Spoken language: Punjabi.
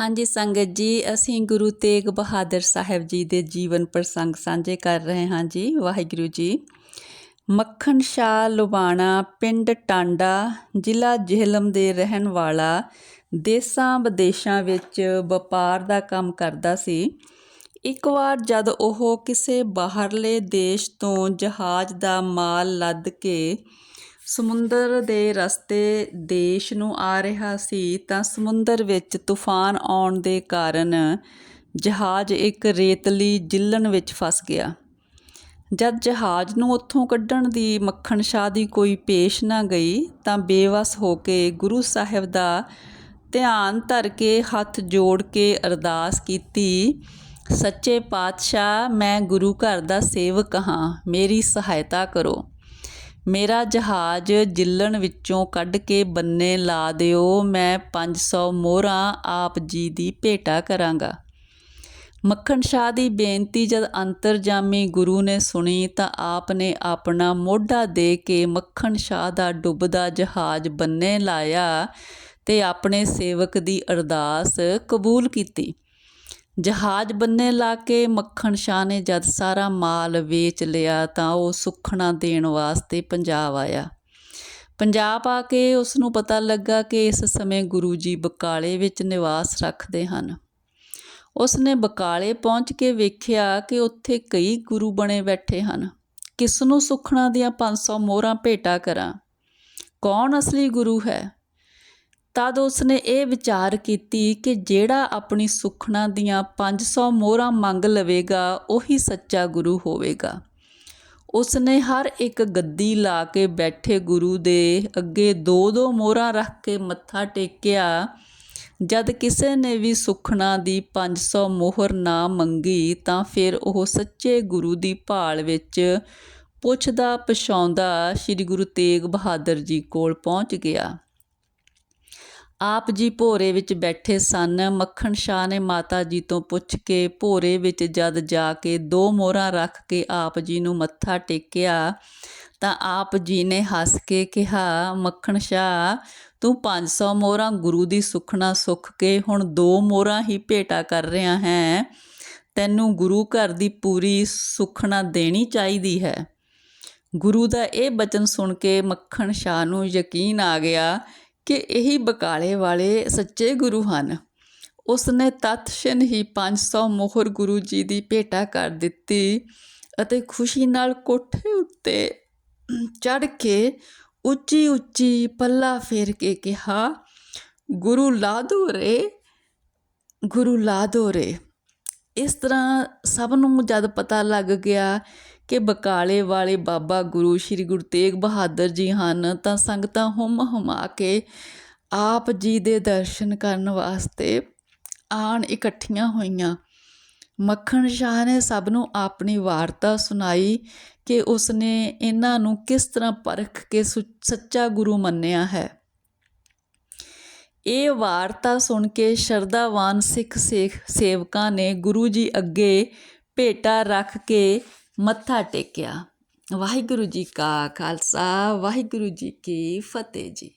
ਹਾਂਜੀ ਸੰਗਤ ਜੀ, ਅਸੀਂ ਗੁਰੂ ਤੇਗ ਬਹਾਦਰ ਸਾਹਿਬ ਜੀ ਦੇ ਜੀਵਨ ਪ੍ਰਸੰਗ ਸਾਂਝੇ ਕਰ ਰਹੇ ਹਾਂ ਜੀ, ਵਾਹਿਗੁਰੂ ਜੀ। ਮੱਖਣ ਸ਼ਾਹ ਲੁਬਾਣਾ, ਪਿੰਡ ਟਾਂਡਾ, ਜ਼ਿਲ੍ਹਾ ਜੇਹਲਮ ਦੇ ਰਹਿਣ ਵਾਲਾ, ਦੇਸਾਂ ਵਿਦੇਸ਼ਾਂ ਵਿੱਚ ਵਪਾਰ ਦਾ ਕੰਮ ਕਰਦਾ ਸੀ। ਇੱਕ ਵਾਰ ਜਦ ਉਹ ਕਿਸੇ ਬਾਹਰਲੇ ਦੇਸ਼ ਤੋਂ ਜਹਾਜ਼ ਦਾ ਮਾਲ ਲੱਦ ਕੇ ਸਮੁੰਦਰ ਦੇ ਰਸਤੇ ਦੇਸ਼ ਨੂੰ ਆ ਰਿਹਾ ਸੀ, ਤਾਂ ਸਮੁੰਦਰ ਵਿੱਚ ਤੂਫਾਨ ਆਉਣ ਦੇ ਕਾਰਨ ਜਹਾਜ਼ ਇੱਕ ਰੇਤਲੀ ਜਿੱਲਣ ਵਿੱਚ ਫਸ ਗਿਆ। ਜਦ ਜਹਾਜ਼ ਨੂੰ ਉੱਥੋਂ ਕੱਢਣ ਦੀ ਮੱਖਣ ਸ਼ਾਹ ਦੀ ਕੋਈ ਪੇਸ਼ ਨਾ ਗਈ, ਤਾਂ ਬੇਵਸ ਹੋ ਕੇ ਗੁਰੂ ਸਾਹਿਬ ਦਾ ਧਿਆਨ ਧਰ ਕੇ ਹੱਥ ਜੋੜ ਕੇ ਅਰਦਾਸ ਕੀਤੀ, ਸੱਚੇ ਪਾਤਸ਼ਾਹ, ਮੈਂ ਗੁਰੂ ਘਰ ਦਾ ਸੇਵਕ ਹਾਂ, ਮੇਰੀ ਸਹਾਇਤਾ ਕਰੋ। ਮੇਰਾ ਜਹਾਜ਼ ਜਿੱਲਣ ਵਿੱਚੋਂ ਕੱਢ ਕੇ ਬੰਨੇ ਲਾ ਦਿਓ, ਮੈਂ ਪੰਜ ਸੌ ਮੋਹਰਾਂ ਆਪ ਜੀ ਦੀ ਭੇਟਾ ਕਰਾਂਗਾ। ਮੱਖਣ ਸ਼ਾਹ ਦੀ ਬੇਨਤੀ ਜਦ ਅੰਤਰਜਾਮੀ ਗੁਰੂ ਨੇ ਸੁਣੀ ਤਾਂ ਆਪ ਨੇ ਆਪਣਾ ਮੋਢਾ ਦੇ ਕੇ ਮੱਖਣ ਸ਼ਾਹ ਦਾ ਡੁੱਬਦਾ ਜਹਾਜ਼ ਬੰਨੇ ਲਾਇਆ ਤੇ ਆਪਣੇ ਸੇਵਕ ਦੀ ਅਰਦਾਸ ਕਬੂਲ ਕੀਤੀ। ਜਹਾਜ਼ ਬੰਨੇ ਲਾ ਕੇ ਮੱਖਣ ਸ਼ਾਹ ਨੇ ਜਦ ਸਾਰਾ ਮਾਲ ਵੇਚ ਲਿਆ ਤਾਂ ਉਹ ਸੁੱਖਣਾ ਦੇਣ ਵਾਸਤੇ ਪੰਜਾਬ ਆਇਆ। ਪੰਜਾਬ ਆ ਕੇ ਉਸ ਨੂੰ ਪਤਾ ਲੱਗਾ ਕਿ ਇਸ ਸਮੇਂ ਗੁਰੂ ਜੀ ਬਕਾਲੇ ਵਿੱਚ ਨਿਵਾਸ ਰੱਖਦੇ ਹਨ। ਉਸ ਨੇ ਬਕਾਲੇ ਪਹੁੰਚ ਕੇ ਵੇਖਿਆ ਕਿ ਉੱਥੇ ਕਈ ਗੁਰੂ ਬਣੇ ਬੈਠੇ ਹਨ। ਕਿਸ ਨੂੰ ਸੁਖਣਾ ਦੀਆਂ 500 ਮੋਹਰਾਂ ਭੇਟਾ ਕਰਾਂ? ਕੌਣ ਅਸਲੀ ਗੁਰੂ ਹੈ? ਤਦ ਉਸਨੇ ਇਹ ਵਿਚਾਰ ਕੀਤੀ ਕਿ ਜਿਹੜਾ ਆਪਣੀ ਸੁਖਣਾ ਦੀਆਂ 500 ਮੋਹਰਾਂ ਮੰਗ ਲਵੇਗਾ, ਉਹੀ ਸੱਚਾ ਗੁਰੂ ਹੋਵੇਗਾ। ਉਸਨੇ ਹਰ ਇੱਕ ਗੱਦੀ ਲਾ ਕੇ ਬੈਠੇ ਗੁਰੂ ਦੇ ਅੱਗੇ ਦੋ ਦੋ ਮੋਹਰਾਂ ਰੱਖ ਕੇ ਮੱਥਾ ਟੇਕਿਆ, ਜਦ ਕਿਸੇ ਨੇ ਵੀ ਸੁਖਣਾ ਦੀ 500 ਮੋਹਰ ਨਾ ਮੰਗੀ ਤਾਂ ਫਿਰ ਉਹ ਸੱਚੇ ਗੁਰੂ ਦੀ ਭਾਲ ਵਿੱਚ ਪੁੱਛਦਾ ਪਛਾਉਂਦਾ ਸ੍ਰੀ ਗੁਰੂ ਤੇਗ ਬਹਾਦਰ ਜੀ ਕੋਲ ਪਹੁੰਚ ਗਿਆ। ਆਪ ਜੀ ਭੋਰੇ ਵਿੱਚ ਬੈਠੇ ਸਨ। ਮੱਖਣ ਸ਼ਾਹ ਨੇ ਮਾਤਾ ਜੀ ਤੋਂ ਪੁੱਛ ਕੇ ਭੋਰੇ ਵਿੱਚ ਜਦ ਜਾ ਕੇ ਦੋ ਮੋਹਰਾਂ ਰੱਖ ਕੇ ਆਪ ਜੀ ਨੂੰ ਮੱਥਾ ਟੇਕਿਆ ਤਾਂ ਆਪ ਜੀ ਨੇ ਹੱਸ ਕੇ ਕਿਹਾ, ਮੱਖਣ ਸ਼ਾਹ, ਤੂੰ 500 ਮੋਹਰਾਂ ਗੁਰੂ ਦੀ ਸੁਖਣਾ ਸੁਖ ਕੇ ਹੁਣ ਦੋ ਮੋਹਰਾਂ ਹੀ ਭੇਟਾ ਕਰ ਰਿਹਾ ਹੈ। ਤੈਨੂੰ ਗੁਰੂ ਘਰ ਦੀ ਪੂਰੀ ਸੁਖਣਾ ਦੇਣੀ ਚਾਹੀਦੀ ਹੈ ਗੁਰੂ ਦਾ ਇਹ ਬਚਨ ਸੁਣ ਕੇ ਮੱਖਣ ਸ਼ਾਹ ਨੂੰ ਯਕੀਨ ਆ ਗਿਆ ਕਿ ਇਹੀ ਬਕਾਲੇ ਵਾਲੇ ਸੱਚੇ ਗੁਰੂ ਹਨ। ਉਸ ਨੇ ਤਤਸ਼ਨ ਹੀ 500 ਮੋਹਰ ਗੁਰੂ ਜੀ ਦੀ ਭੇਟਾ ਕਰ ਦਿੱਤੀ ਅਤੇ ਖੁਸ਼ੀ ਨਾਲ ਕੋਠੇ ਉੱਤੇ ਚੜ ਕੇ ਉੱਚੀ ਉੱਚੀ ਪੱਲਾ ਫੇਰ ਕੇ ਕਿਹਾ, ਗੁਰੂ ਲਾਦੋ ਰੇ, ਗੁਰੂ ਲਾਦੋ ਰੇ। ਇਸ ਤਰ੍ਹਾਂ ਸਭ ਨੂੰ ਜਦ ਪਤਾ ਲੱਗ ਗਿਆ ਕਿ ਬਕਾਲੇ ਵਾਲੇ ਬਾਬਾ ਗੁਰੂ ਸ੍ਰੀ ਗੁਰੂ ਤੇਗ ਬਹਾਦਰ ਜੀ ਹਨ, ਤਾਂ ਸੰਗਤਾਂ ਹੁਮ ਹੁਮਾ ਕੇ ਆਪ ਜੀ ਦੇ ਦਰਸ਼ਨ ਕਰਨ ਵਾਸਤੇ ਆਣ ਇਕੱਠੀਆਂ ਹੋਈਆਂ। ਮੱਖਣ ਸ਼ਾਹ ਨੇ ਸਭ ਨੂੰ ਆਪਣੀ ਵਾਰਤਾ ਸੁਣਾਈ ਕਿ ਉਸਨੇ ਇਹਨਾਂ ਨੂੰ ਕਿਸ ਤਰ੍ਹਾਂ ਪਰਖ ਕੇ ਸੱਚਾ ਗੁਰੂ ਮੰਨਿਆ ਹੈ। ਇਹ ਵਾਰਤਾ ਸੁਣ ਕੇ ਸ਼ਰਧਾਵਾਨ ਸਿੱਖ, ਸੇਵਕਾਂ ਨੇ ਗੁਰੂ ਜੀ ਅੱਗੇ ਭੇਟਾ ਰੱਖ ਕੇ ਮੱਥਾ ਟੇਕਿਆ। ਵਾਹਿਗੁਰੂ ਜੀ ਕਾ ਖਾਲਸਾ ਵਾਹਿਗੁਰੂ ਜੀ ਕੀ ਫਤਿਹ ਜੀ।